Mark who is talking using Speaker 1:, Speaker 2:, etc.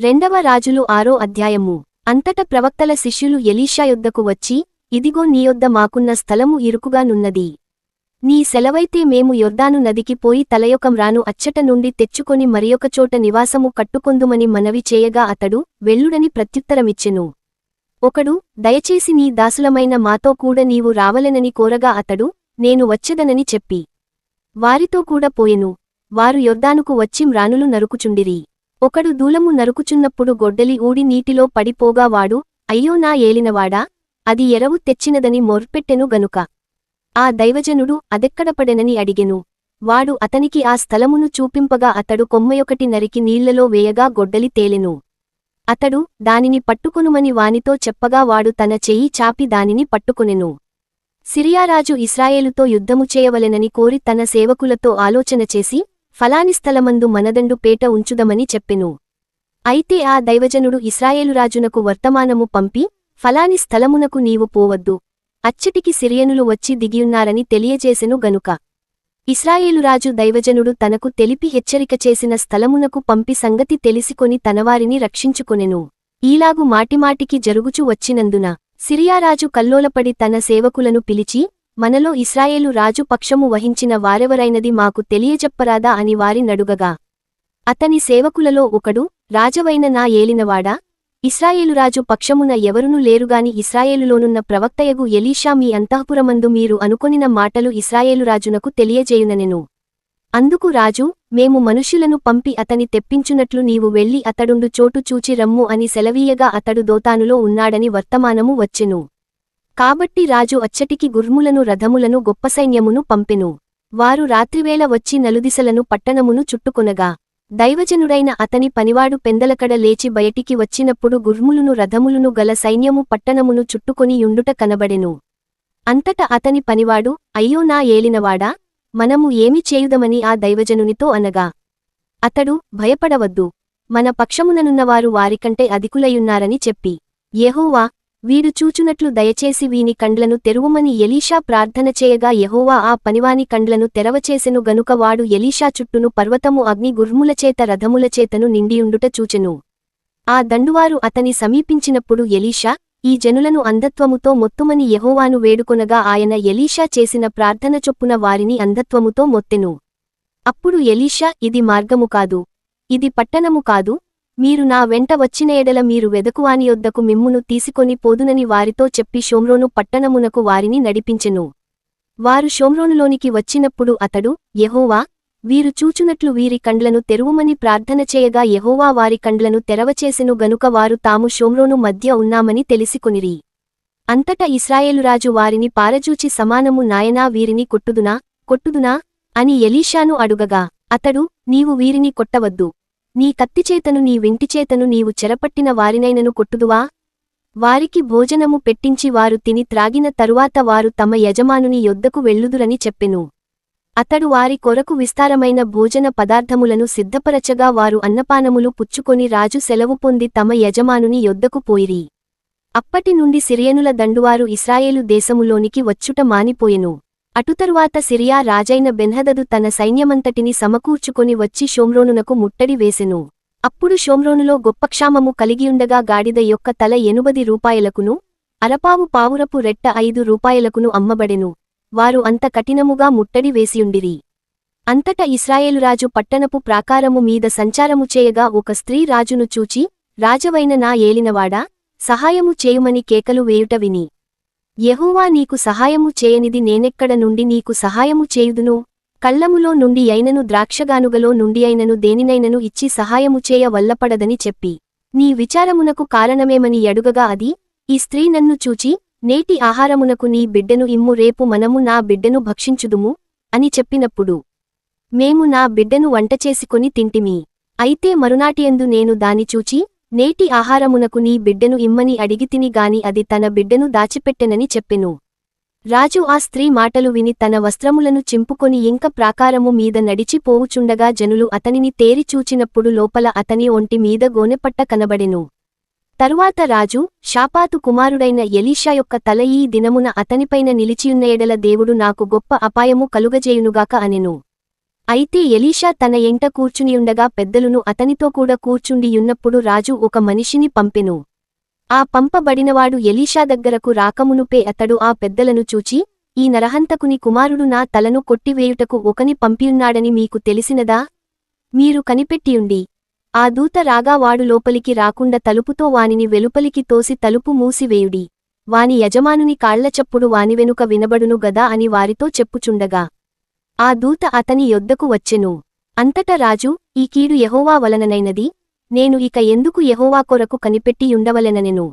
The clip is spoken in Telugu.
Speaker 1: రెండవ రాజులు ఆరో అధ్యాయము. అంతట ప్రవక్తల శిష్యులు ఎలీషా యొద్దకు వచ్చి ఇదిగో నీ యొద్ద మాకున్న స్థలము ఇరుకుగానున్నది నీ సెలవైతే మేము యొర్దాను నదికి పోయి తలయొకం రాను అచ్చట నుండి తెచ్చుకొని మరియొకచోట నివాసము కట్టుకొందుమని మనవి చేయగా అతడు వెళ్ళుడని ప్రత్యుత్తరమిచ్చెను. ఒకడు దయచేసి నీ దాసులమైన మాతో కూడా నీవు రావలెనని కోరగా అతడు నేను వచ్చెదనని చెప్పి. వారితో కూడా పోయెను. వారు యొర్దానుకు వచ్చి మ్రానులు నరుకుచుండిరి. ఒకడు దూలము నరుకుచున్నప్పుడు గొడ్డలి ఊడి నీటిలో పడిపోగా వాడు అయ్యో నా ఏలినవాడా? అది ఎరవు తెచ్చినదని మొర్పెట్టెను గనుక. ఆ దైవజనుడు అదెక్కడపడెనని అడిగెను. వాడు అతనికి ఆ స్థలమును చూపింపగా అతడు కొమ్మయొకటి నరికి నీళ్ళలో వేయగా గొడ్డలి తేలెను. అతడు దానిని పట్టుకొనుమని వానితో చెప్పగా వాడు తన చెయ్యి చాపి దానిని పట్టుకొనెను. సిరియారాజు ఇస్రాయేలుతో యుద్ధము చేయవలెనని కోరి తన సేవకులతో ఆలోచన చేసి ఫలాని స్థలమందు మనదండు పేట ఉంచుదమని చెప్పెను. అయితే ఆ దైవజనుడు ఇస్రాయేలు రాజునకు వర్తమానము పంపి ఫలాని స్థలమునకు నీవు పోవద్దు. అచ్చటికి సిరియనులు వచ్చి దిగియున్నారని తెలియజేసెను గనుక. ఇస్రాయేలురాజు దైవజనుడు తనకు తెలిపి హెచ్చరిక చేసిన స్థలమునకు పంపి సంగతి తెలిసికొని తనవారిని రక్షించుకొనెను. ఈలాగు మాటిమాటికి జరుగుచు వచ్చినందున సిరియారాజు కల్లోలపడి తన సేవకులను పిలిచి మనలో ఇస్రాయేలు రాజు పక్షము వహించిన వారెవరైనది మాకు తెలియజెప్పరాదా అని వారి నడుగగా. అతని సేవకులలో ఒకడు రాజవైన నా ఏలినవాడా? ఇస్రాయేలురాజు పక్షమున ఎవరునూ లేరుగాని ఇస్రాయేలులోనున్న ప్రవక్తయగు ఎలీషా మీ అంతఃపురమందు మీరు అనుకొనిన మాటలు ఇస్రాయేలురాజునకు తెలియజేయుననెను. అందుకు రాజు మేము మనుష్యులను పంపి అతని తెప్పించునట్లు నీవు వెళ్ళి అతడుండు చోటు చూచి రమ్ము అని సెలవీయగా అతడు దోతానులో ఉన్నాడని వర్తమానము వచ్చెను. కాబట్టి రాజు అచ్చటికి గుర్ములను రథములను గొప్ప సైన్యమును పంపెను. వారు రాత్రివేళ వచ్చి నలుదిశలను పట్టణమును చుట్టుకొనగా దైవజనుడైన అతని పనివాడు పెందలకడ లేచి బయటికి వచ్చినప్పుడు గుర్ములును రథములును గల సైన్యము పట్టణమును చుట్టుకొని యుండుట కనబడెను. అంతట అతని పనివాడు అయ్యో నా ఏలినవాడా మనము ఏమి చేయుదమని ఆ దైవజనునితో అనగా అతడు భయపడవద్దు. మన పక్షముననున్నవారు వారికంటే అధికులయున్నారని చెప్పి యెహోవా వీడు చూచునట్లు దయచేసి వీని కండ్లను తెరువుమని ఎలీషా ప్రార్థన చేయగా యహోవా ఆ పనివాని కండ్లను తెరవచేసెను గనుక వాడు ఎలీషా చుట్టును పర్వతము అగ్ని గుర్ములచేత రథములచేతను నిండియుండుట చూచెను. ఆ దండువారు అతని సమీపించినప్పుడు ఎలీషా ఈ జనులను అంధత్వముతో మొత్తుమని యహోవాను వేడుకొనగా ఆయన ఎలీషా చేసిన ప్రార్థన చొప్పున వారిని అంధత్వముతో మొత్తెను. అప్పుడు ఎలీషా ఇది మార్గము కాదు ఇది పట్టణము కాదు మీరు నా వెంట వచ్చిన ఎడల మీరు వెదకువాని యొద్దకు మిమ్మును తీసుకొని పోదునని వారితో చెప్పి షోమ్రోను పట్టణమునకు వారిని నడిపించెను. వారు షోమ్రోనులోనికి వచ్చినప్పుడు అతడు యహోవా వీరు చూచునట్లు వీరి కండ్లను తెరువుమని ప్రార్థన చేయగా యహోవా వారి కండ్లను తెరవచేసెను గనుక వారు తాము షోమ్రోను మధ్య ఉన్నామని తెలిసికొనిరి. అంతటా ఇస్రాయేలురాజు వారిని పారజూచి సమానము నాయనా వీరిని కొట్టుదునా కొట్టుదునా అని ఎలీషాను అడుగగా అతడు నీవు వీరిని కొట్టవద్దు. నీ కత్తిచేతను నీ వింటిచేతను నీవు చెరపట్టిన వారినైనను కొట్టుదువా? వారికి భోజనము పెట్టించి వారు తిని త్రాగిన తరువాత వారు తమ యజమానుని యొద్దకు వెళ్ళుదురని చెప్పెను. అతడు వారి కొరకు విస్తారమైన భోజన పదార్థములను సిద్ధపరచగా వారు అన్నపానములు పుచ్చుకొని రాజు సెలవు పొంది తమ యజమానుని యొద్దకు పోయిరి. అప్పటి నుండి సిరియనుల దండువారు ఇస్రాయేలు దేశములోనికి వచ్చుట మానిపోయెను. అటుతరువాత సిరియా రాజైన బెన్హదదు తన సైన్యమంతటిని సమకూర్చుకొని వచ్చి షోమ్రోనునకు ముట్టడి వేసెను. అప్పుడు షోమ్రోనులో గొప్ప క్షామము కలిగియుండగా గాడిద యొక్క తల ఎనుబది రూపాయలకును అరపావు పావురపు రెట్ట ఐదు రూపాయలకును అమ్మబడెను. వారు అంత కఠినముగా ముట్టడి వేసియుండిరి. అంతట ఇస్రాయేలురాజు పట్టణపు ప్రాకారము మీద సంచారము చేయగా ఒక స్త్రీ రాజును చూచి రాజవైన నా ఏలినవాడా సహాయము చేయుమని కేకలు వేయుట విని యహోవా నీకు సహాయము చేయనిది నేనెక్కడ నుండి నీకు సహాయము చేయుదును? కళ్ళములో నుండి అయినను ద్రాక్షగానుగలో నుండి అయినను దేనినైనను ఇచ్చి సహాయము చేయ వల్లపడదని చెప్పి. నీ విచారమునకు కారణమేమని అడుగగా అది ఈ స్త్రీ నన్ను చూచి నేటి ఆహారమునకు నీ బిడ్డను ఇమ్ము రేపు మనము నా బిడ్డను భక్షించుదుము అని చెప్పినప్పుడు. మేము నా బిడ్డను వంటచేసుకొని తింటిమి. అయితే మరునాటియందు నేను దాని చూచి నేటి ఆహారమునకు నీ బిడ్డను ఇమ్మని అడిగితిని గాని అది తన బిడ్డను దాచిపెట్టెనని చెప్పెను. రాజు ఆ స్త్రీ మాటలు విని తన వస్త్రములను చింపుకొని ఇంక ప్రాకారము మీద నడిచి పోవుచుండగా జనులు అతనిని తేరి చూచినప్పుడు లోపల అతని ఒంటి మీద గోనెపట్ట కనబడెను. తరువాత రాజు షాపాతు కుమారుడైన ఎలీషా యొక్క తల ఈ దినమున అతనిపైన నిలిచియున్న ఎడల దేవుడు నాకు గొప్ప అపాయము కలుగజేయునుగాక అనెను. అయితే ఎలీషా తన ఎంట కూర్చునియుండగా పెద్దలును అతనితో కూడా కూర్చుండియున్నప్పుడు రాజు ఒక మనిషిని పంపెను. ఆ పంపబడినవాడు ఎలీషా దగ్గరకు రాకమునుపే అతడు ఆ పెద్దలను చూచి ఈ నరహంతకుని కుమారుడు నా తలను కొట్టివేయుటకు ఒకని పంపియున్నాడని మీకు తెలిసినదా? మీరు కనిపెట్టియుండి. ఆ దూత రాగా వాడు లోపలికి రాకుండా తలుపుతో వానిని వెలుపలికి తోసి తలుపు మూసివేయుడి. వాని యజమానుని కాళ్ళచప్పుడు వాని వెనుక వినబడును గదా అని వారితో చెప్పుచుండగా. ఆ దూత అతని యొద్దకు వచ్చెను. అంతట రాజు ఈ కీడు యహోవా వలననైనది నేను ఇక ఎందుకు యహోవా కొరకు కనిపెట్టియుండవలెననెను